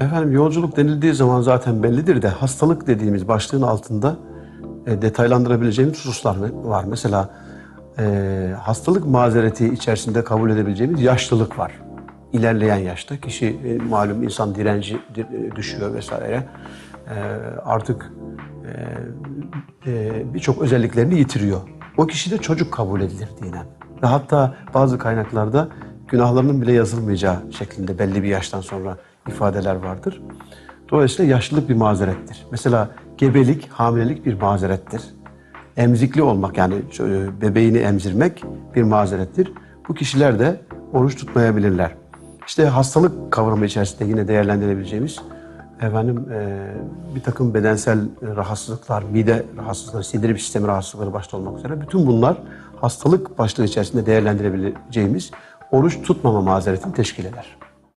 Efendim yolculuk denildiği zaman zaten bellidir de hastalık dediğimiz başlığın altında e, detaylandırabileceğimiz hususlar var. Mesela e, hastalık mazereti içerisinde kabul edebileceğimiz yaşlılık var. İlerleyen yaşta kişi e, malum insan direnci di- e, düşüyor vesaire. E, artık e, e, birçok özelliklerini yitiriyor. O kişi de çocuk kabul edilir dinen. Ve hatta bazı kaynaklarda günahlarının bile yazılmayacağı şeklinde belli bir yaştan sonra ifadeler vardır. Dolayısıyla yaşlılık bir mazerettir. Mesela gebelik, hamilelik bir mazerettir. Emzikli olmak yani şöyle bebeğini emzirmek bir mazerettir. Bu kişiler de oruç tutmayabilirler. İşte hastalık kavramı içerisinde yine değerlendirebileceğimiz efendim e, bir takım bedensel rahatsızlıklar, mide rahatsızlıkları, sindirim sistemi rahatsızlıkları başta olmak üzere bütün bunlar hastalık başlığı içerisinde değerlendirebileceğimiz oruç tutmama mazeretini teşkil eder.